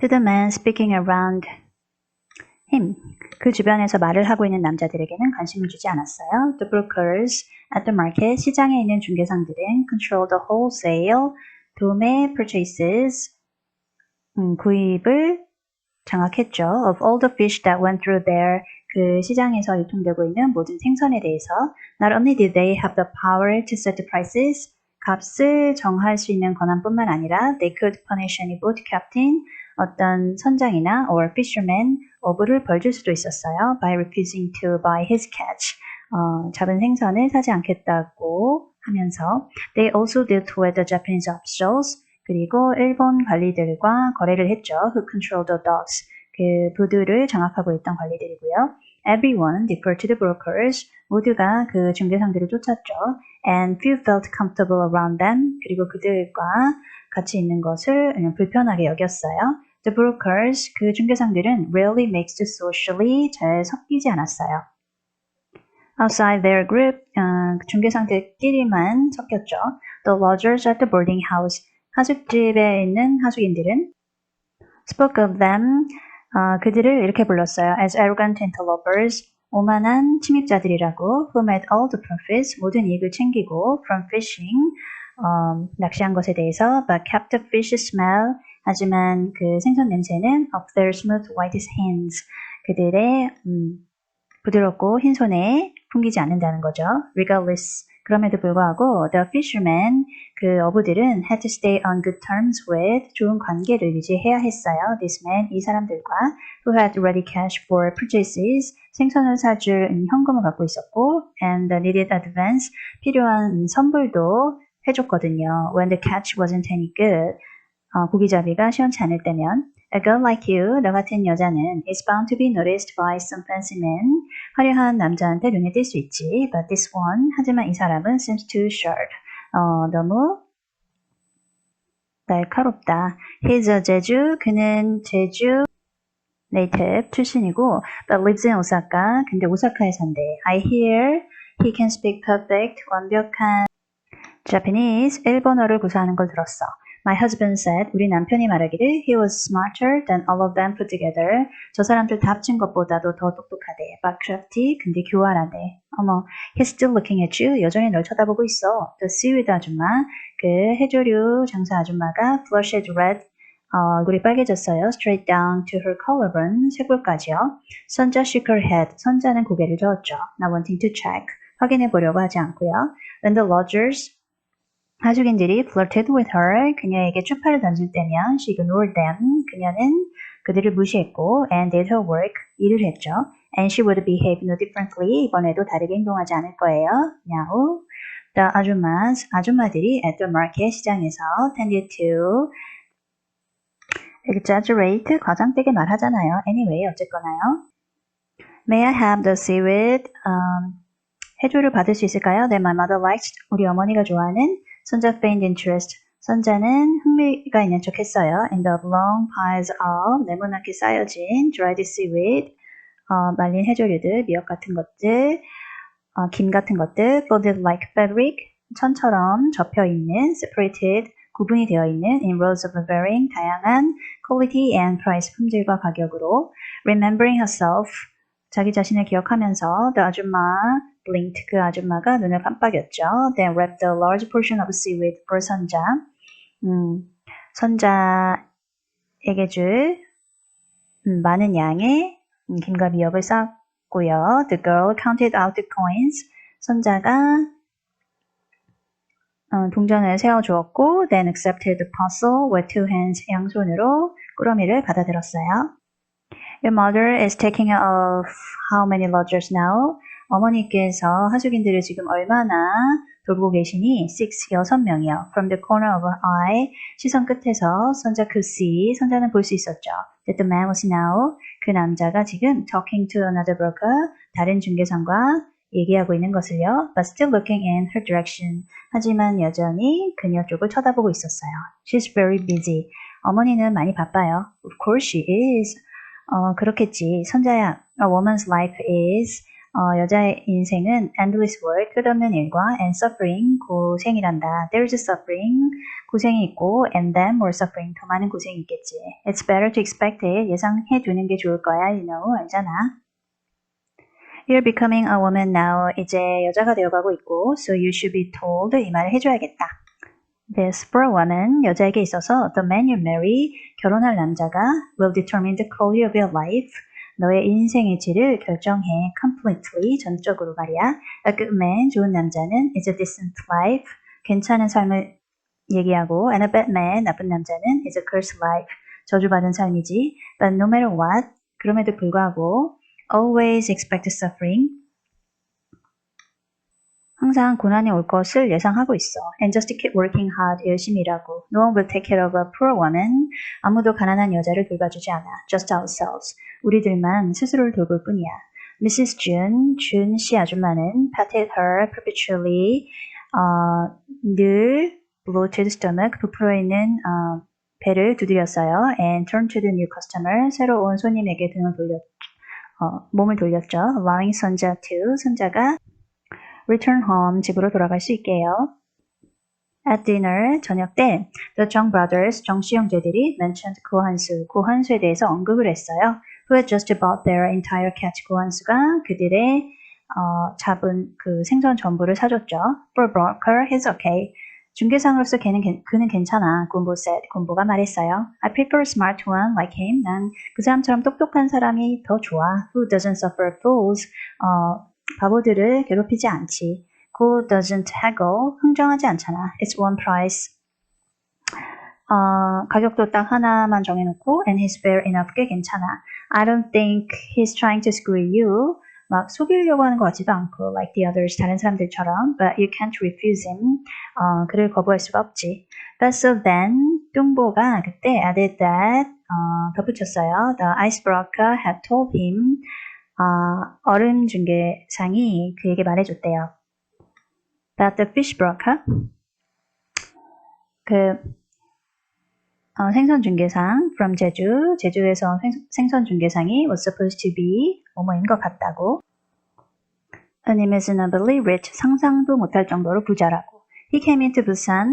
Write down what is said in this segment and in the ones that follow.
To the man speaking around him. 그 주변에서 말을 하고 있는 남자들에게는 관심을 주지 않았어요. The brokers at the market. 시장에 있는 중개상들은 control the wholesale. 도매 purchases. 음, 구입을 장악했죠. Of all the fish that went through there. 그 시장에서 유통되고 있는 모든 생선에 대해서 Not only did they have the power to set the prices, 값을 정할 수 있는 권한뿐만 아니라 they could punish any boat captain, 어떤 선장이나 or fisherman, 어부를 벌줄 수도 있었어요. by refusing to buy his catch. 어, 잡은 생선을 사지 않겠다고 하면서 they also dealt with the Japanese officials 그리고 일본 관리들과 거래를 했죠. who controlled the dogs. 그 부두를 장악하고 있던 관리들이고요. Everyone deferred to the brokers. 모두가 그 중개상들을 쫓았죠. And few felt comfortable around them. 그리고 그들과 같이 있는 것을 불편하게 여겼어요. The brokers, 그 중개상들은 rarely mixed socially 잘 섞이지 않았어요. Outside their group, 어, 중개상들끼리만 섞였죠. The lodgers at the boarding house, 하숙집에 있는 하숙인들은 spoke of them, 어, 그들을 이렇게 불렀어요. As arrogant interlopers, 오만한 침입자들이라고 who made all the profits, 모든 이익을 챙기고 from fishing, 어, 낚시한 것에 대해서 but kept the fish smell, 하지만 그 생선 냄새는 of their smooth white hands, 그들의 음, 부드럽고 흰 손에 풍기지 않는다는 거죠. Regardless, 그럼에도 불구하고 the fishermen, 그 어부들은 had to stay on good terms with 좋은 관계를 유지해야 했어요. This man, 이 사람들과 who had ready cash for purchases, 생선을 사줄 현금을 갖고 있었고 and the needed advance, 필요한 선불도 해줬거든요. When the catch wasn't any good, 어, 고기잡이가 시원치 않을 때면 A girl like you, 너 같은 여자는 is bound to be noticed by some fancy men. 화려한 남자한테 눈에 띌 수 있지. But this one, 하지만 이 사람은 seems too short. 어, 너무 날카롭다. He's a 제주, 그는 제주 native 출신이고, but lives in Osaka. 근데 오사카에 산대. I hear he can speak perfect, 완벽한 Japanese, 일본어를 구사하는 걸 들었어. My husband said, 우리 남편이 말하기를 he was smarter than all of them put together. 저 사람들 다 합친 것보다도 더 똑똑하대. But crafty, 근데 교활하대. 어머, he's still looking at you. 여전히 널 쳐다보고 있어. The seaweed 아줌마, 그 해조류 장사 아줌마가 flushed red, 어, 얼굴이 빨개졌어요. Straight down to her collarbone, 쇄골까지요. 선자 shook her head. 선자는 고개를 저었죠. Not wanting to check. 확인해 보려고 하지 않고요. When the lodgers 하숙인들이 flirted with her, 그녀에게 추파를 던질 때면 she ignored them, 그녀는 그들을 무시했고 and did her work, 일을 했죠. And she would behave no differently, 이번에도 다르게 행동하지 않을 거예요. Now, the 아줌마s, 아줌마들이 at the market 시장에서 tended to exaggerate, 과장되게 말하잖아요. Anyway, 어쨌거나요. May I have the seaweed? Um, 해조를 받을 수 있을까요? That my mother likes, 우리 어머니가 좋아하는 선자 feigned interest. 선자는 흥미가 있는 척 했어요. In the long piles of 네모나게 쌓여진 dried seaweed. 어, 말린 해조류들, 미역 같은 것들, 어, 김 같은 것들, folded like fabric. 천처럼 접혀 있는, separated, 구분이 되어 있는 in rows of varying 다양한 quality and price 품질과 가격으로 remembering herself 자기 자신을 기억하면서 the 아줌마 blinked 그 아줌마가 눈을 깜빡였죠. Then wrapped a large portion of seaweed for 선자. 음, 선자에게 줄 음, 많은 양의 음, 김과 미역을 쌌고요. The girl counted out the coins. 선자가 어, 동전을 세워주었고 then accepted the parcel with two hands 양손으로 꾸러미를 받아들었어요. Your mother is taking of how many lodgers now? 어머니께서 하숙인들을 지금 얼마나 돌보고 계시니? Six, 여섯 명이요. From the corner of her eye, 시선 끝에서 선자 could see, 선자는 볼 수 있었죠. That the man was now, 그 남자가 지금 talking to another broker, 다른 중개상과 얘기하고 있는 것을요. But still looking in her direction. 하지만 여전히 그녀 쪽을 쳐다보고 있었어요. She's very busy. 어머니는 많이 바빠요. Of course she is. 어, 그렇겠지. 선자야, a woman's life is 어, 여자의 인생은 endless work, 끝없는 일과 and suffering, 고생이란다. There's suffering, 고생이 있고 and then more suffering, 더 많은 고생이 있겠지. It's better to expect it, 예상해 두는 게 좋을 거야, you know, 알잖아. You're becoming a woman now. 이제 여자가 되어가고 있고, so you should be told 이 말을 해줘야겠다. This for a woman, 여자에게 있어서 the man you marry, 결혼할 남자가 will determine the quality of your life. 너의 인생의 질을 결정해 completely 전적으로 말이야. A good man, 좋은 남자는 is a decent life, 괜찮은 삶을 얘기하고 and a bad man, 나쁜 남자는 is a cursed life, 저주받은 삶이지. But no matter what, 그럼에도 불구하고 always expect suffering. 항상 고난이 올 것을 예상하고 있어. And just keep working hard. 열심히 일하고. No one will take care of a poor woman. 아무도 가난한 여자를 돌봐주지 않아. Just ourselves. 우리들만 스스로를 돌볼 뿐이야. Mrs. June, 준씨 아줌마는 patted her perpetually. 어, 늘 bloated stomach, 부풀어 있는 어, 배를 두드렸어요. And turned to the new customer. 새로 온 손님에게 등을 돌렸, 어, 몸을 돌렸죠. Allowing 손자 to, 손자가 return home, 집으로 돌아갈 수 있게요. At dinner, 저녁 때, the Jung brothers, 정씨 형제들이 mentioned 고한수, 고한수에 대해서 언급을 했어요. Who had just bought their entire catch, 고한수가 그들의 어, 잡은 그 생선 전부를 사줬죠. For broker, he's okay. 중개상으로서 걔는, 그는 괜찮아. 군보 said, 군보가 말했어요. I prefer smart one like him. 난 그 사람처럼 똑똑한 사람이 더 좋아. Who doesn't suffer fools. 어, 바보들을 괴롭히지 않지. Who doesn't haggle? 흥정하지 않잖아. It's one price. 어, 가격도 딱 하나만 정해놓고 and he's fair enough 꽤 괜찮아. I don't think he's trying to screw you. 막 속이려고 하는 것 같지도 않고 like the others 다른 사람들처럼 but you can't refuse him. 어, 그를 거부할 수가 없지. But so then 뚱보가 그때 added that 어, 덧붙였어요. The icebreaker had told him 아, 얼음 중개상이 그에게 말해줬대요. That the fish broker, 그 어, 생선 중개상 from 제주, 제주에서 생, 생선 중개상이 was supposed to be 뭐뭐인 것 같다고. unimaginably rich, 상상도 못할 정도로 부자라고. He came into Busan,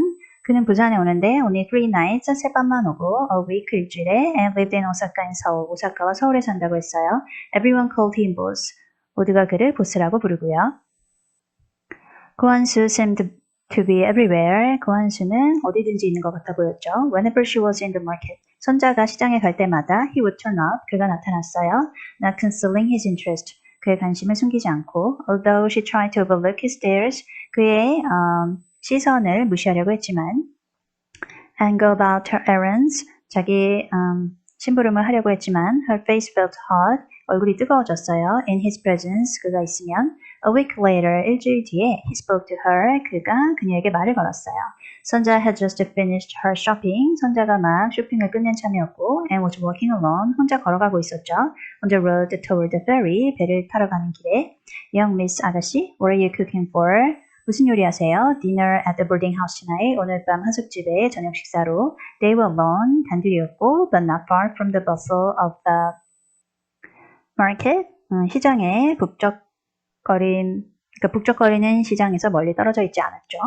그는 부산에 오는데 only three nights, 세 밤만 오고 a week 일주일에 and lived in Osaka in Seoul, 오사카와 서울에 산다고 했어요. Everyone called him boss. 모두가 그를 보스라고 부르고요. 고한수 seemed to be everywhere. 고한수는 어디든지 있는 것 같아 보였죠. Whenever she was in the market. 손자가 시장에 갈 때마다 he would turn up. 그가 나타났어요. Not concealing his interest. 그의 관심을 숨기지 않고 although she tried to overlook his stares. 그의 um, 시선을 무시하려고 했지만 and go about her errands 자기 음, 심부름을 하려고 했지만 her face felt hot 얼굴이 뜨거워졌어요 in his presence 그가 있으면 a week later 일주일 뒤에 he spoke to her 그가 그녀에게 말을 걸었어요 손자 had just finished her shopping 손자가 막 쇼핑을 끝낸 참이었고 and was walking alone 혼자 걸어가고 있었죠 on the road toward the ferry 배를 타러 가는 길에 young miss 아가씨 what are you cooking for 무슨 요리 하세요? Dinner at the boarding house tonight. 오늘 밤 하숙집에 저녁 식사로. They were alone. 단둘이었고, but not far from the bustle of the market. 음, 시장에 북적거린, 그러니까 북적거리는 시장에서 멀리 떨어져 있지 않았죠.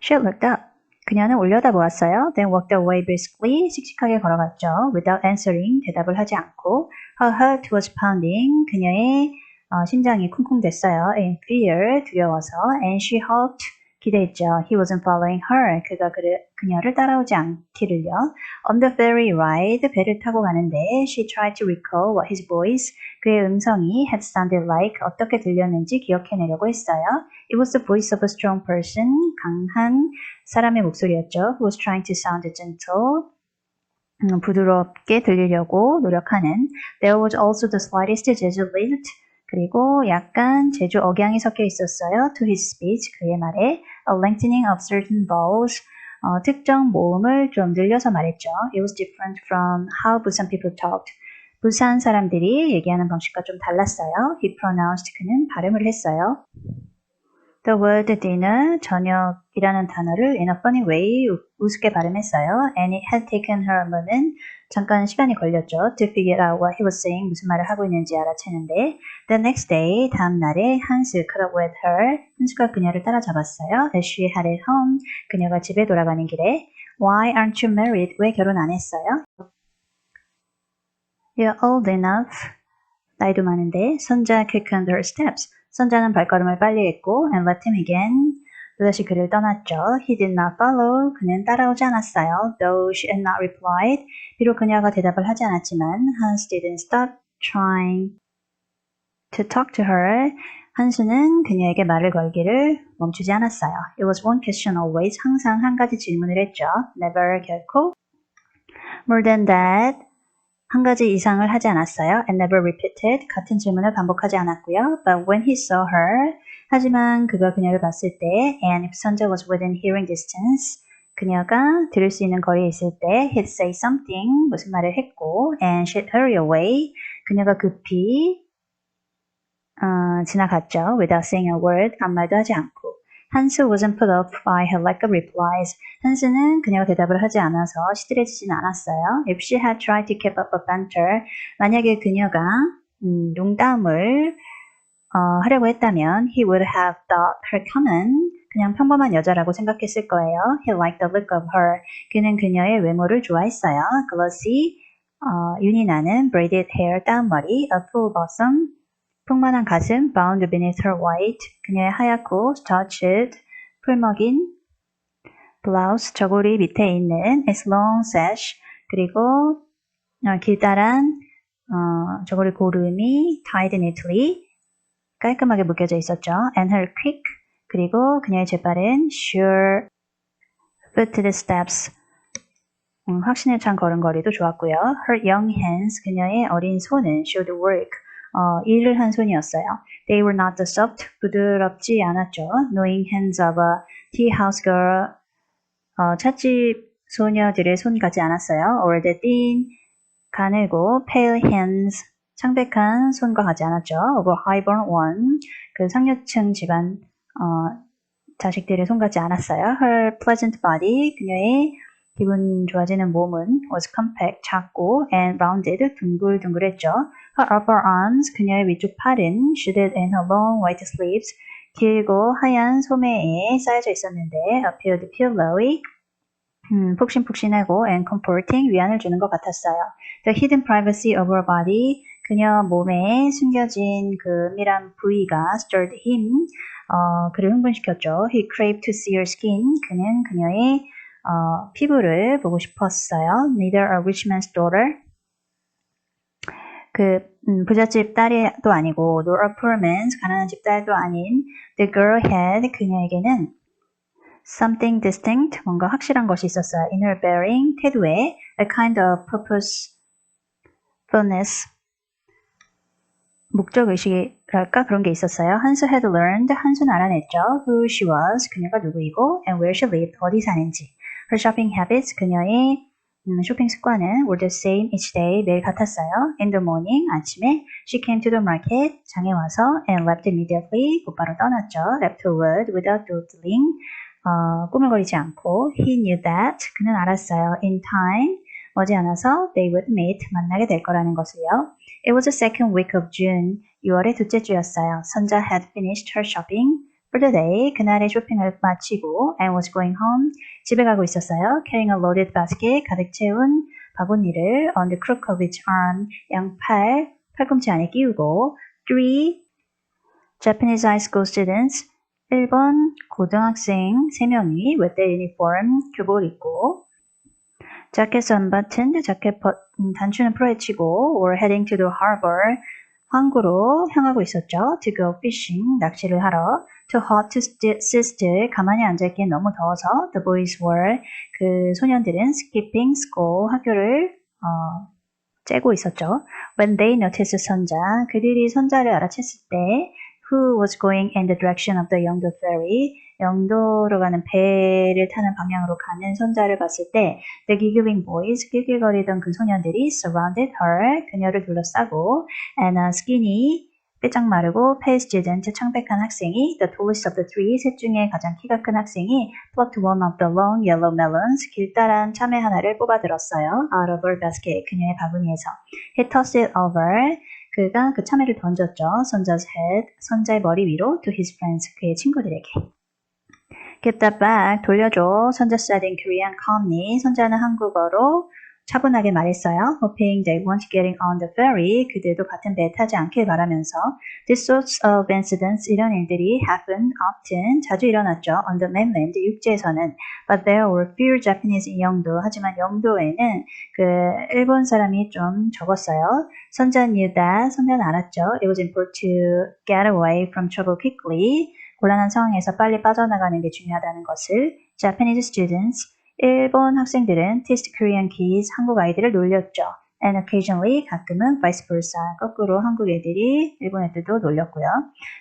She looked up. 그녀는 올려다 보았어요. Then walked away briskly. 씩씩하게 걸어갔죠. Without answering. 대답을 하지 않고. Her heart was pounding. 그녀의 어, 심장이 쿵쿵댔어요. In fear, 두려워서. And she hoped, 기대했죠. He wasn't following her. 그가 그를, 그녀를 따라오지 않기를요. On the ferry ride, 배를 타고 가는데 she tried to recall what his voice, 그의 음성이 had sounded like, 어떻게 들렸는지 기억해내려고 했어요. It was the voice of a strong person, 강한 사람의 목소리였죠. Who was trying to sound gentle. 음, 부드럽게 들리려고 노력하는. There was also the slightest jeju lilt. 그리고 약간 제주 억양이 섞여 있었어요. To his speech, 그의 말에 a lengthening of certain vowels, 어, 특정 모음을 좀 늘려서 말했죠. It was different from how Busan people talked. 부산 사람들이 얘기하는 방식과 좀 달랐어요. He pronounced, 그는 발음을 했어요. The word dinner, 저녁이라는 단어를 in a funny way 우- 우습게 발음했어요. And it had taken her a moment, 잠깐 시간이 걸렸죠. To figure out what he was saying, 무슨 말을 하고 있는지 알아채는데 The next day, 다음 날에 한스 caught up with her, 한스가 그녀를 따라잡았어요. As she headed home, 그녀가 집에 돌아가는 길에 Why aren't you married? 왜 결혼 안 했어요? You're old enough. 나이도 많은데 선자 quickened her steps. 선자는 발걸음을 빨리 했고 and left him again. 또다시 그를 떠났죠. He did not follow. 그는 따라오지 않았어요. Though she had not replied. 비록 그녀가 대답을 하지 않았지만 Hans didn't stop trying to talk to her. 한수는 그녀에게 말을 걸기를 멈추지 않았어요. It was one question always. 항상 한 가지 질문을 했죠. Never 결코. More than that. 한 가지 이상을 하지 않았어요. And never repeated. 같은 질문을 반복하지 않았고요. But when he saw her. 하지만 그가 그녀를 봤을 때 and if 선자 was within hearing distance. 그녀가 들을 수 있는 거리에 있을 때 he'd say something. 무슨 말을 했고 and she'd hurry away. 그녀가 급히 어, 지나갔죠. Without saying a word. 아무 말도 하지 않고. 한수 wasn't put off by her lack of replies. 한수는 그녀가 대답을 하지 않아서 시들해지진 않았어요. If she had tried to keep up a banter, 만약에 그녀가 음, 농담을 어, 하려고 했다면 he would have thought her common 그냥 평범한 여자라고 생각했을 거예요. He liked the look of her. 그는 그녀의 외모를 좋아했어요. Glossy, 어, 윤이 나는 braided hair, 따은 머리, a full bosom, 풍만한 가슴, bound beneath her white, 그녀의 하얗고 starched, 풀먹인 blouse, 저고리 밑에 있는 as long sash, 그리고 어, 길다란 어, 저고리 고름이 tied neatly, 깔끔하게 묶여져 있었죠. And her quick, 그리고 그녀의 재빠른 sure footed steps, 음, 확신에 찬 걸음걸이도 좋았고요. Her young hands, 그녀의 어린 손은 should work, 어, 일을 한 손이었어요. They were not the soft, 부드럽지 않았죠. Knowing hands of a tea house girl, 어, 찻집 소녀들의 손 같지 않았어요. Or the thin, 가늘고 pale hands, 창백한 손과 같지 않았죠. A highborn one, 그 상류층 집안 어, 자식들의 손 같지 않았어요. Her pleasant body, 그녀의 기분 좋아지는 몸은 was compact, 작고 and rounded, 둥글둥글했죠. Her upper arms, 그녀의 위쪽 팔은 shaded in her long white sleeves, 길고 하얀 소매에 쌓여져 있었는데 appeared pillowy, 음, 푹신푹신하고 and comforting, 위안을 주는 것 같았어요. The hidden privacy of her body, 그녀 몸에 숨겨진 그 은밀한 부위가 stirred him, 어, 그를 흥분시켰죠. He craved to see her skin, 그는 그녀의 어, 피부를 보고 싶었어요. Neither a rich man's daughter, 그 음, 부잣집 딸도 아니고 nor a poor man's 가난한 집 딸도 아닌 the girl had 그녀에게는 something distinct 뭔가 확실한 것이 있었어요. In her bearing 태도에 a kind of purposefulness 목적 의식이랄까 그런 게 있었어요. 한수 had learned 한수는 알아냈죠. Who she was 그녀가 누구이고 and where she lived 어디 사는지. Her shopping habits 그녀의 음, 쇼핑 습관은 were the same each day 매일 같았어요. In the morning 아침에 she came to the market 장에 와서 and left immediately 곧바로 떠났죠. Left her word without dawdling 어, 꾸물거리지 않고 he knew that 그는 알았어요. In time 머지 않아서 they would meet 만나게 될 거라는 것을요. It was the second week of June 6월의 둘째 주였어요. 선자 had finished her shopping for the day 그날의 쇼핑을 마치고 and was going home 집에 가고 있었어요. Carrying a loaded basket 가득 채운 바구니를 on the crook of each arm 양팔 팔꿈치 안에 끼우고 three Japanese high school students 일본 고등학생 3명이 with their uniform 교복을 입고 자켓 unbuttoned 자켓 버, 음, 단추는 풀어헤치고 were heading to the harbor 항구로 향하고 있었죠. To go fishing 낚시를 하러 too hot to sit 가만히 앉아있기엔 너무 더워서 the boys were 그 소년들은 skipping school 학교를 어, 째고 있었죠. When they noticed 선자 그들이 선자를 알아챘을 때 who was going in the direction of the 영도 ferry 영도로 가는 배를 타는 방향으로 가는 선자를 봤을 때 the giggling boys 낄낄거리던 그 소년들이 surrounded her 그녀를 둘러싸고 and a skinny 빼짝 마르고 pale student 창백한 학생이 the tallest of the three 셋 중에 가장 키가 큰 학생이 plucked one of the long yellow melons 길다란 참외 하나를 뽑아들었어요. out of her basket 그녀의 바구니에서 he tossed it over 그가 그 참외를 던졌죠. 선자's head 선자의 머리 위로 to his friends 그의 친구들에게 Get that back 돌려줘. 선자 said in Korean calmly 선자는 한국어로 차분하게 말했어요. Hoping they weren't getting on the ferry. 그들도 같은 배에 타지 않길 바라면서 These sorts of incidents, 이런 일들이 happen often, 자주 일어났죠. On the mainland, 육지에서는. But there were fewer Japanese in 영도. 하지만 영도에는 그 일본 사람이 좀 적었어요. 선자 knew that. 선자는 알았죠. It was important to get away from trouble quickly. 곤란한 상황에서 빨리 빠져나가는 게 중요하다는 것을 Japanese students 일본 학생들은 teased Korean kids 한국 아이들을 놀렸죠. And occasionally 가끔은 vice versa 거꾸로 한국 애들이 일본 애들도 놀렸고요.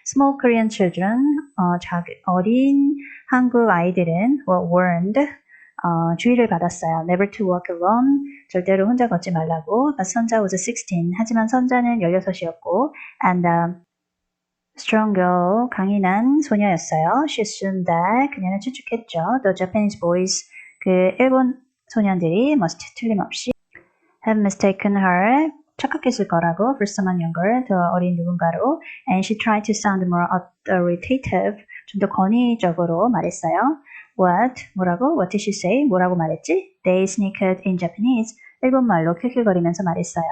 Small Korean children 어, 작, 어린 한국 아이들은 were warned 어, 주의를 받았어요. Never to walk alone 절대로 혼자 걷지 말라고. But 선자 was 16 하지만 선자는 16이었고 and uh, strong girl 강인한 소녀였어요. She assumed that 그녀는 추측했죠. The Japanese boys 그 일본 소년들이 must 틀림없이 have mistaken her 착각했을 거라고 for someone younger 더 어린 누군가로 and she tried to sound more authoritative 좀 더 권위적으로 말했어요. What? 뭐라고? What did she say? 뭐라고 말했지? They sneaked in Japanese. 일본말로 킬킬거리면서 말했어요.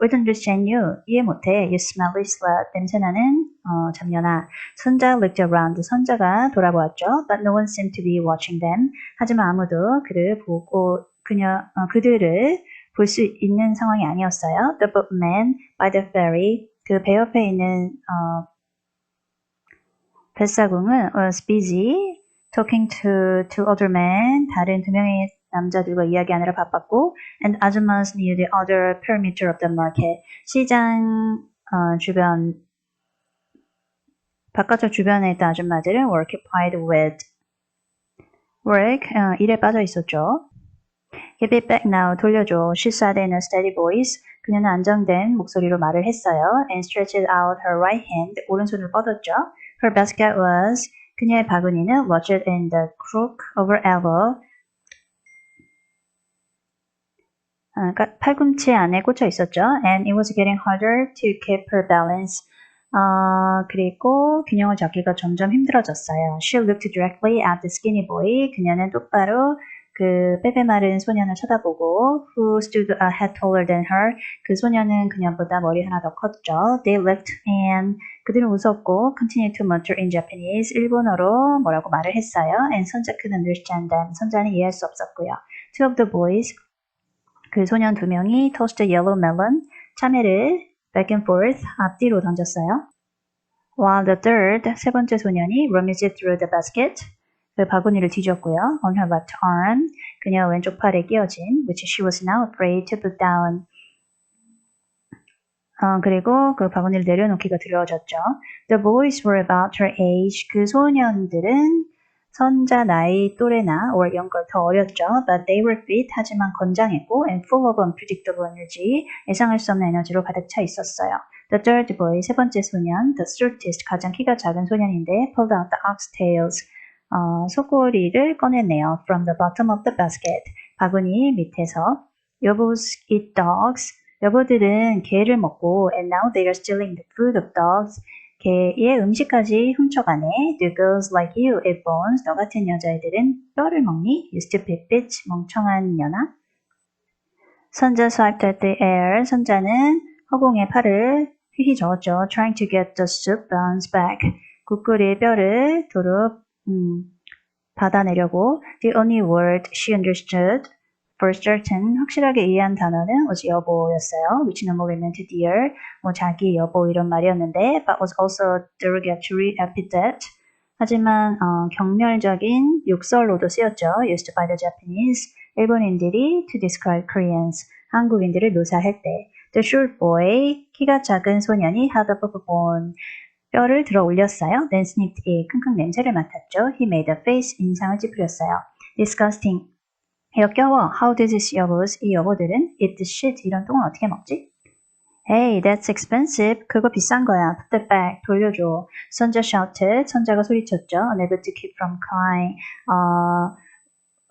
We don't understand you. 이해 못해. You smelly slut. 냄새나는 어, 잡녀나. 선자 looked around. 선자가 돌아보았죠. But no one seemed to be watching them. 하지만 아무도 그를 보고 그녀 어, 그들을 볼 수 있는 상황이 아니었어요. The boatman by the ferry. 그 배 옆에 있는 어, 뱃사공은 was busy talking to two other men. 다른 두 명의 남자들과 이야기하느라 바빴고 and 아줌마's near the other perimeter of the market 시장 어, 주변 바깥쪽 주변에 있던 아줌마들은 were occupied with work 어, 일에 빠져 있었죠. Give it back now 돌려줘. She said in a steady voice. 그녀는 안정된 목소리로 말을 했어요. And stretched out her right hand. 오른손을 뻗었죠. Her basket was 그녀의 바구니는 lodged in the crook of her elbow. 아, 그러니까 팔꿈치 안에 꽂혀 있었죠. And it was getting harder to keep her balance. 어, 그리고 균형을 잡기가 점점 힘들어졌어요. She looked directly at the skinny boy. 그녀는 똑바로 그 빼빼 마른 소년을 쳐다보고 who stood a head taller than her. 그 소년은 그녀보다 머리 하나 더 컸죠. They looked and 그들은 웃었고 continued to mutter in Japanese. 일본어로 뭐라고 말을 했어요. And 선자 couldn't understand them. 선자는 이해할 수 없었고요. Two of the boys 그 소년 두 명이 a yellow melon, 참외를 back and forth, 앞뒤로 던졌어요. While the third, 세 번째 소년이 rummaged through the basket, 그 바구니를 뒤졌고요. On her left arm, 그녀 왼쪽 팔에 끼어진, which she was now afraid to put down. 어, 그리고 그 바구니를 내려놓기가 두려워졌죠. The boys were about her age. 그 소년들은 선자 나이 또래나 or younger 더 어렸죠. But they were fit 하지만 건장했고 and full of unpredictable energy 예상할 수 없는 에너지로 가득 차 있었어요. The third boy 세 번째 소년, the shortest 가장 키가 작은 소년인데 pulled out the oxtails 어, 소꼬리를 꺼냈네요. From the bottom of the basket 바구니 밑에서 여보's eat dogs 여보들은 개를 먹고 and now they are stealing the food of dogs 개의 음식까지 훔쳐가네. Do girls like you eat bones? 너 같은 여자애들은 뼈를 먹니? You stupid bitch. 멍청한 년아. 선자 swiped at the air. 선자는 허공에 팔을 휘휘 저었죠. Trying to get the soup bones back. 국끓이의 뼈를 도로 음, 받아내려고. The only word she understood for certain 확실하게 이해한 단어는 was 여보였어요. which normally meant dear, 뭐 자기 여보 이런 말이었는데 but was also derogatory epithet. 하지만 어, 경멸적인 욕설로도 쓰였죠. used by the Japanese. 일본인들이 to describe Koreans. 한국인들을 묘사할 때. The short boy, 키가 작은 소년이 had a bone. 뼈를 들어 올렸어요. Then sniffed it. 킁킁 냄새를 맡았죠. He made a face. 인상을 찌푸렸어요. Disgusting. 역겨워. How does this 여보스? 이 여보들은 eat shit. 이런 똥을 어떻게 먹지? Hey, that's expensive. 그거 비싼 거야. Put that back. 돌려줘. 선자 shouted. 선자가 소리쳤죠. Unable to keep from crying. 어,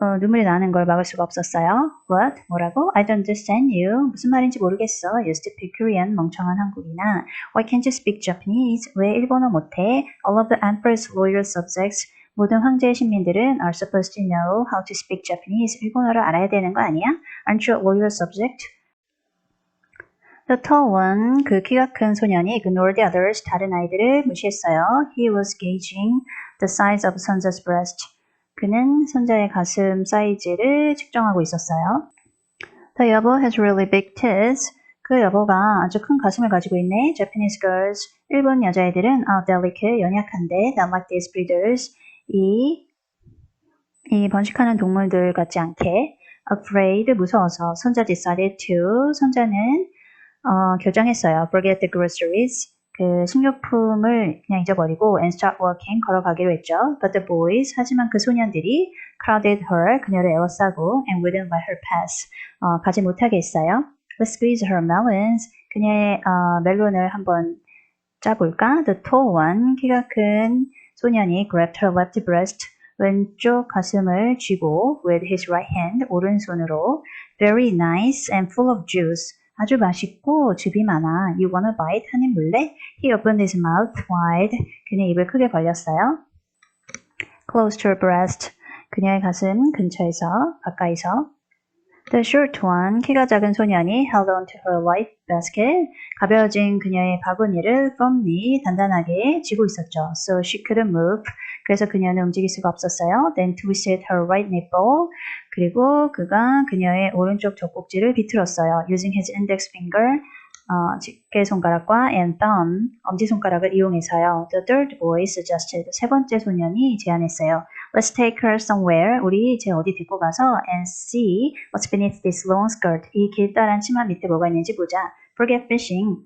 어, 눈물이 나는 걸 막을 수가 없었어요. What? 뭐라고? I don't understand you. 무슨 말인지 모르겠어. You stupid Korean. 멍청한 한국이나. Why can't you speak Japanese? 왜 일본어 못해? All of the emperor's loyal subjects. 모든 황제의 신민들은 are supposed to know how to speak Japanese. 일본어를 알아야 되는 거 아니야? Aren't you a loyal subject? The tall one, 그 키가 큰 소년이 ignored the others, 다른 아이들을 무시했어요. He was gauging the size of 선자's breast. 그는 손자의 가슴 사이즈를 측정하고 있었어요. The 여보 has really big tits. 그 여보가 아주 큰 가슴을 가지고 있네. Japanese girls. 일본 여자애들은 are delicate, 연약한데, not like these breeders. 이, 이 번식하는 동물들 같지 않게. Afraid, 무서워서. 손자 decided to. 손자는 어, 결정했어요. Forget the groceries. 그 식료품을 그냥 잊어버리고 and start walking 걸어가기로 했죠. But the boys 하지만 그 소년들이 crowded her 그녀를 에워싸고 and wouldn't let her pass 어, 가지 못하게 했어요. Let's squeeze her melons 그녀의 어, 멜론을 한번 짜볼까? The tall one 키가 큰 소년이 grabbed her left breast 왼쪽 가슴을 쥐고 with his right hand 오른손으로 very nice and full of juice 아주 맛있고 즙이 많아. You wanna bite? 한 입 물래? He opened his mouth wide. 그녀 입을 크게 벌렸어요. Close to her breast. 그녀의 가슴 근처에서, 가까이서. The short one, 키가 작은 소년이 held on to her light basket. 가벼워진 그녀의 바구니를 firmly, 단단하게 쥐고 있었죠. So she couldn't move. 그래서 그녀는 움직일 수가 없었어요. Then twisted her right nipple. 그리고 그가 그녀의 오른쪽 젖꼭지를 비틀었어요. Using his index finger. 어, 집게 손가락과 and thumb, 엄지손가락을 이용해서요. The third boy suggested, 세 번째 소년이 제안했어요. Let's take her somewhere. 우리 쟤 어디 데리고 가서 and see what's beneath this long skirt. 이 길다란 치마 밑에 뭐가 있는지 보자. Forget fishing.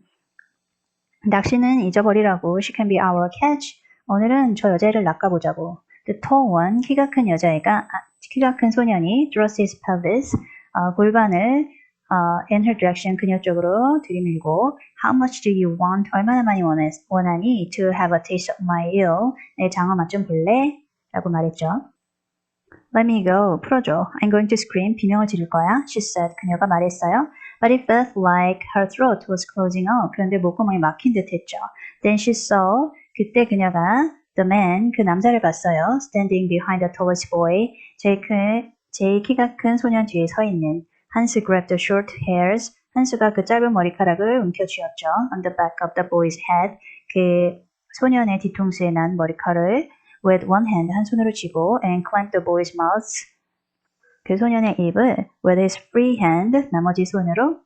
낚시는 잊어버리라고. She can be our catch. 오늘은 저 여자애를 낚아보자고. The tall one, 키가 큰 여자애가, 아, 키가 큰 소년이 thrust his pelvis, 어, 골반을 어, in her direction 그녀 쪽으로 들이밀고 How much do you want? 얼마나 많이 원해, 원하니? To have a taste of my eel. 내 장어 맛 좀 볼래? 라고 말했죠. Let me go. 풀어줘. I'm going to scream. 비명을 지를 거야. She said. 그녀가 말했어요. But it felt like her throat was closing up. 그런데 목구멍이 막힌 듯 했죠. Then she saw. 그때 그녀가 the man, 그 남자를 봤어요. Standing behind the tallest boy. 제일 큰, 제일 키가 큰 소년 뒤에 서 있는 한스 grabbed the short hairs. 한수가 그 짧은 머리카락을 움켜쥐었죠. On the back of the boy's head. 그 소년의 뒤통수에 난 머리카락을 with one hand 한 손으로 쥐고 and clamped the boy's mouth. 그 소년의 입을 with his free hand 나머지 손으로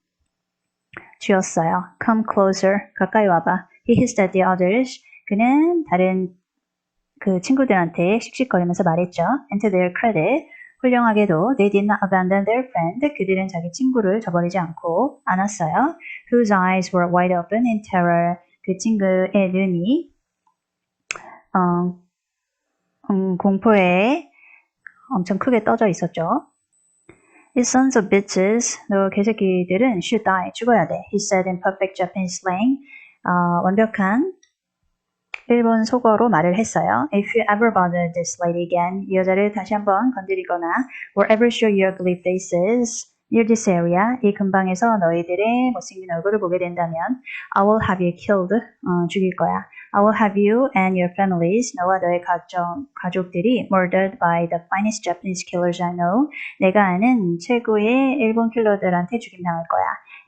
쥐었어요. Come closer. 가까이 와봐. He hissed at the others. 그는 다른 그 친구들한테 씩씩거리면서 말했죠. And to their credit. 훌륭하게도 they did not abandon their friend. 그들은 자기 친구를 저버리지 않고 안았어요. Whose eyes were wide open in terror. 그 친구의 눈이 어, 음, 공포에 엄청 크게 떠져 있었죠. His sons of bitches, 너 개새끼들은 should die, 죽어야 돼. He said in perfect Japanese slang, 어, 완벽한 일본 속어로 말을 했어요. If you ever bother this lady again, 이 여자를 다시 한번 건드리거나 or ever show your ugly faces near this area, 이 근방에서 너희들의 못생긴 얼굴을 보게 된다면 I will have you killed, 어, 죽일 거야. I will have you and your families, 너와 너의 가정, 가족들이 murdered by the finest Japanese killers I know. 내가 아는 최고의 일본 킬러들한테 죽임당할 거야.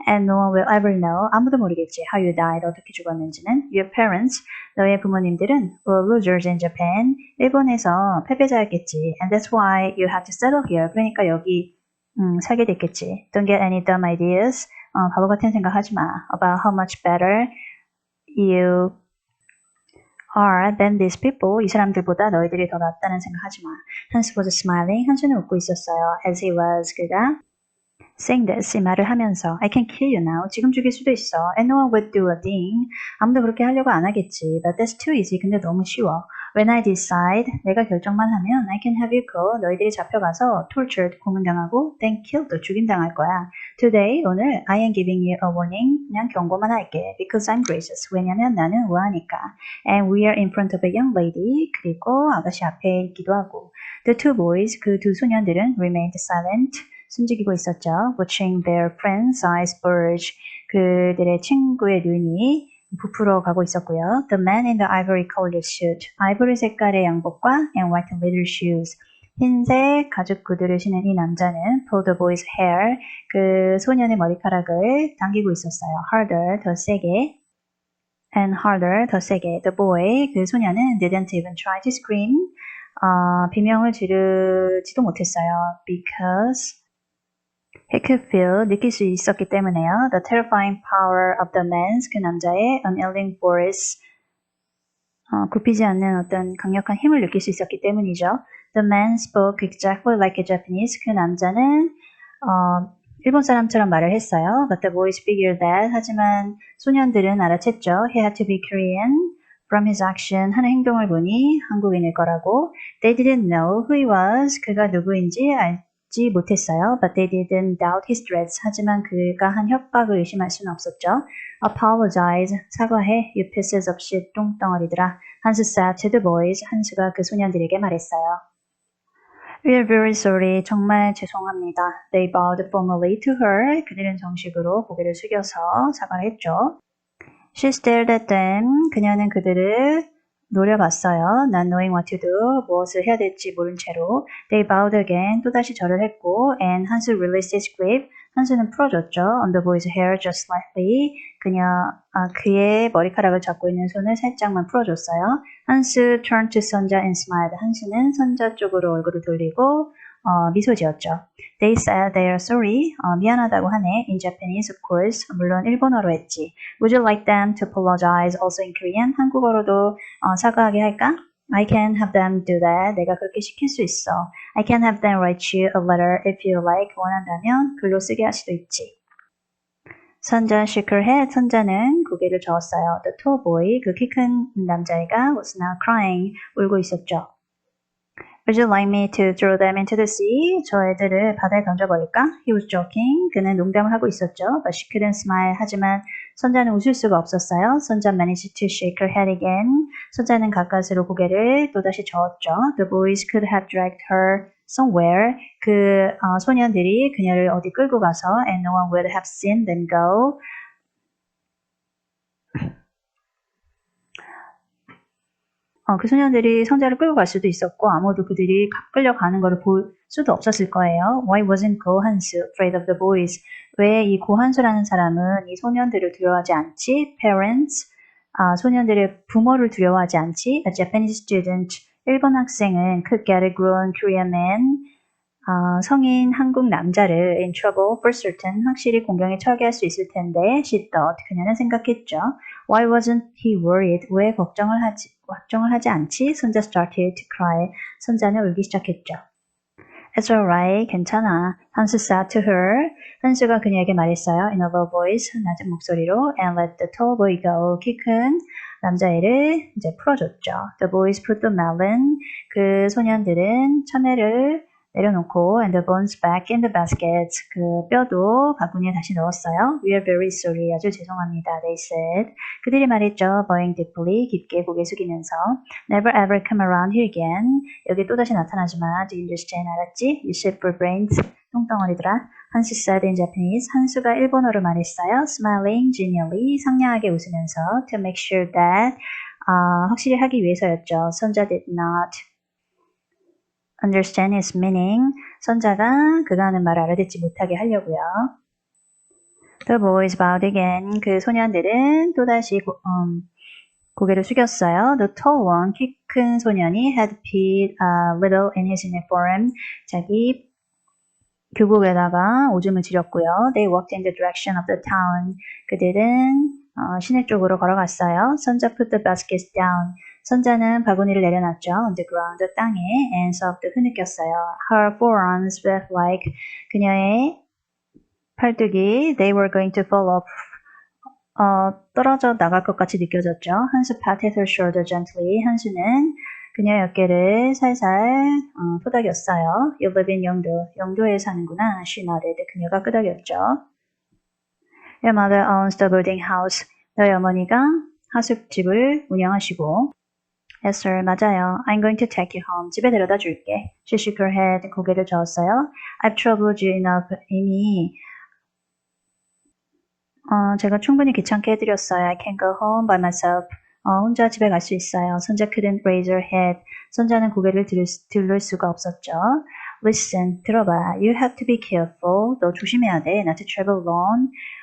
And no one will ever know. 아무도 모르겠지. How you died. 어떻게 죽었는지는. Your parents. 너의 부모님들은 were losers in Japan. 일본에서 패배자였겠지. And that's why you have to settle here. 그러니까 여기 음, 살게 됐겠지. Don't get any dumb ideas. 어, 바보 같은 생각 하지 마. About how much better you are than these people. 이 사람들보다 너희들이 더 낫다는 생각하지 마. 한스 was smiling. 한수는 웃고 있었어요. As he was. 그가 saying this, 이 말을 하면서 I can kill you now. 지금 죽일 수도 있어. And no one would do a thing. 아무도 그렇게 하려고 안 하겠지. But that's too easy. 근데 너무 쉬워. When I decide, 내가 결정만 하면 I can have you go. 너희들이 잡혀가서 tortured, 고문당하고 then killed, 죽임당할 거야. Today, 오늘 I am giving you a warning. 그냥 경고만 할게. Because I'm gracious. 왜냐면 나는 우아하니까. And we are in front of a young lady. 그리고 아가씨 앞에 있기도 하고. The two boys, 그 두 소년들은 remained silent. 숨지기고 있었죠. Watching their friend's eyes bulge. 그들의 친구의 눈이 부풀어 가고 있었고요. The man in the ivory colored suit. 아이보리 색깔의 양복과 and white little shoes. 흰색 가죽 구두를 신은 이 남자는 pulled the boy's hair. 그 소년의 머리카락을 당기고 있었어요. harder, 더 세게. and harder, 더 세게. The boy, 그 소년은 didn't even try to scream. 어, 비명을 지르지도 못했어요. Because he could feel, 느낄 수 있었기 때문에요. The terrifying power of the man's, 그 남자의 unyielding force, 어, 굽히지 않는 어떤 강력한 힘을 느낄 수 있었기 때문이죠. The man spoke exactly like a Japanese. 그 남자는 어, 일본 사람처럼 말을 했어요. But the boys figured that. 하지만 소년들은 알아챘죠. He had to be Korean. From his action, 하는 행동을 보니 한국인일 거라고. They didn't know who he was. 그가 누구인지 알 지 못했어요. But they didn't doubt his threats. 하지만 그가 한 협박을 의심할 수는 없었죠. Apologize. 사과해. You pieces of shit. 똥덩어리들아. 한수 said to the boys. 한수가 그 소년들에게 말했어요. We are very sorry. 정말 죄송합니다. They bowed formally to her. 그들은 정식으로 고개를 숙여서 사과를 했죠. She stared at them. 그녀는 그들을 노려봤어요. Not knowing what to do. 무엇을 해야 될지 모른 채로. They bowed again. 또다시 절을 했고 and 한수 released his grip. 한수는 풀어줬죠. On the boy's hair just slightly. 그녀 아, 그의 머리카락을 잡고 있는 손을 살짝만 풀어줬어요. 한수 turned to 선자 and smiled. 한수는 선자 쪽으로 얼굴을 돌리고 어, 미소 지었죠. They said they are sorry. 어, 미안하다고 하네. In Japanese, of course. 물론 일본어로 했지. Would you like them to apologize also in Korean? 한국어로도 어, 사과하게 할까? I can have them do that. 내가 그렇게 시킬 수 있어. I can have them write you a letter if you like. 원한다면 글로 쓰게 할 수도 있지. 선자 shook her head. 선자는 고개를 저었어요. The tall boy, 그 키 큰 남자애가 was now crying. 울고 있었죠. Would you like me to throw them into the sea? 저 애들을 바다에 던져버릴까? He was joking. 그는 농담을 하고 있었죠. But she couldn't smile. 하지만 선자는 웃을 수가 없었어요. 선자 managed to shake her head again. 선자는 가까스로 고개를 또다시 저었죠. The boys could have dragged her somewhere. 그 어, 소년들이 그녀를 어디 끌고 가서 and no one would have seen them go. 어, 그 소년들이 선자를 끌고 갈 수도 있었고 아무도 그들이 가- 끌려가는 것을 볼 수도 없었을 거예요. Why wasn't 고한수 afraid of the boys? 왜 이 고한수라는 사람은 이 소년들을 두려워하지 않지? Parents, 아, 소년들의 부모를 두려워하지 않지? A Japanese student, 일본 학생은 could get a grown Korean man, 아, 성인 한국 남자를 in trouble for certain, 확실히 공경에 처하게 할 수 있을 텐데, she thought, 그녀는 생각했죠. Why wasn't he worried? 왜 걱정을 하지, 걱정을 하지 않지? 선자 started to cry. 선자는 울기 시작했죠. It's alright, 괜찮아. 한수 said to her. 한수가 그녀에게 말했어요. In a low voice, 낮은 목소리로. And let the tall boy go. 키 큰 남자애를 이제 풀어줬죠. The boys put the melon. 그 소년들은 참외를 내려놓고 and the bones back in the basket. 그 뼈도 바구니에 다시 넣었어요. We are very sorry. 아주 죄송합니다. They said. 그들이 말했죠. Bowing deeply. 깊게 고개 숙이면서 Never ever come around here again. 여기 또다시 나타나지 마. Do you understand? 알았지? You shit for brains. 똥덩어리들아. 한수 said in Japanese. 한수가 일본어로 말했어요. Smiling genially. 상냥하게 웃으면서 to make sure that 아, 확실히 하기 위해서였죠. 선자 did not understand his meaning. 선자가 그가 하는 말을 알아듣지 못하게 하려고요. The boys bowed again. 그 소년들은 또다시 고, 음, 고개를 숙였어요. The tall one, 키 큰 소년이 had peed a little in his uniform. 자기 교복에다가 오줌을 지렸고요. They walked in the direction of the town. 그들은 어, 시내 쪽으로 걸어갔어요. 선자 put the baskets down. 선자는 바구니를 내려놨죠. On the ground, 땅에, and soft 흐느꼈어요. Her forearms felt like 그녀의 팔뚝이 they were going to fall off. 어, 떨어져 나갈 것 같이 느껴졌죠. 한수 patted her shoulder gently. 한수는 그녀의 어깨를 살살 어, 토닥였어요. You live in 영도. 영도에 사는구나. She nodded. 그녀가 끄덕였죠. Your mother owns the boarding house. 너희 어머니가 하숙집을 운영하시고 Yes, sir. 맞아요. I'm going to take you home. 집에 데려다 줄게. She shook her head. 고개를 저었어요. I've troubled you enough. 이미 어, 제가 충분히 귀찮게 해드렸어요. I can go home by myself. 어, 혼자 집에 갈 수 있어요. 선자 couldn't raise her head. 선자는 고개를 수- 들을 수가 없었죠. Listen, 들어봐. You have to be careful. 너 조심해야 돼. Not to travel alone.